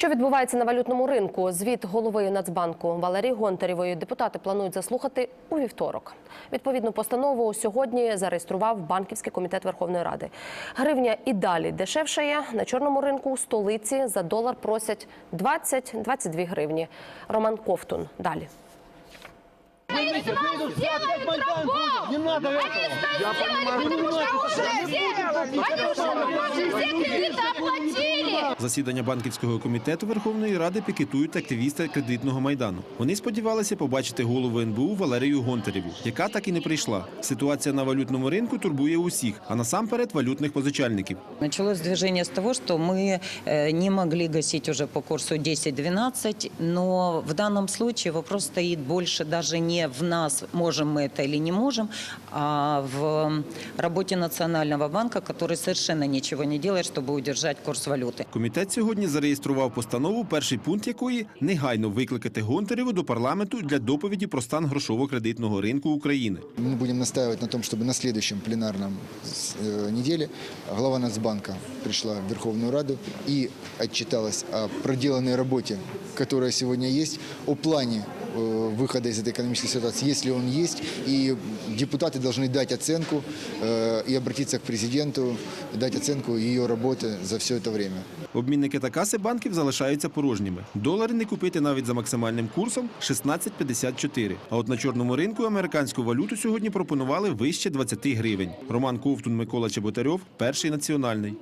Що відбувається на валютному ринку? Звіт голови Нацбанку Валерії Гонтарєвої депутати планують заслухати у вівторок. Відповідну постанову сьогодні зареєстрував банківський комітет Верховної Ради. Гривня і далі дешевшає. На чорному ринку у столиці за долар просять 20-22 гривні. Роман Ковтун далі. Выйдите, выйдут, опять Майдан будет. Не надо этого. Я понимаю, Потому что уже все, они уже, уже все кредиты оплатили. Засідання банківського комітету Верховної Ради пікетують активісти кредитного майдану. Вони сподівалися побачити голову НБУ Валерію Гонтарєву, яка так і не прийшла. Ситуація на валютному ринку турбує усіх, а насамперед валютних позичальників. Началось движение с того, что мы э, не могли гасить уже по курсу 10-12, но в данном случае вопрос стоит больше даже не в нас, можем мы это или не можем, а в работе Национального банка, который совершенно ничего не делает, чтобы удержать курс валюты. Комітет сьогодні зареєстрував постанову, перший пункт якої негайно викликати Гонтарєву до парламенту для доповіді про стан грошово-кредитного ринку України. Мы будем настаивать на том, чтобы на следующем пленарном э, неделе глава Нацбанка пришла в Верховную Раду и отчиталась о проделанной работе, которая сегодня есть, о плане э, выхода из этой экономической ситуации, если он есть, и депутаты должны дать оценку э, и обратиться к президенту, дать оценку ее работы за все это время. Обмінники та каси банків залишаються порожніми. Долари не купити навіть за максимальним курсом 16,54. А от на чорному ринку американську валюту сьогодні пропонували вище 20 гривень. Роман Ковтун, Микола Чеботарьов, перший національний.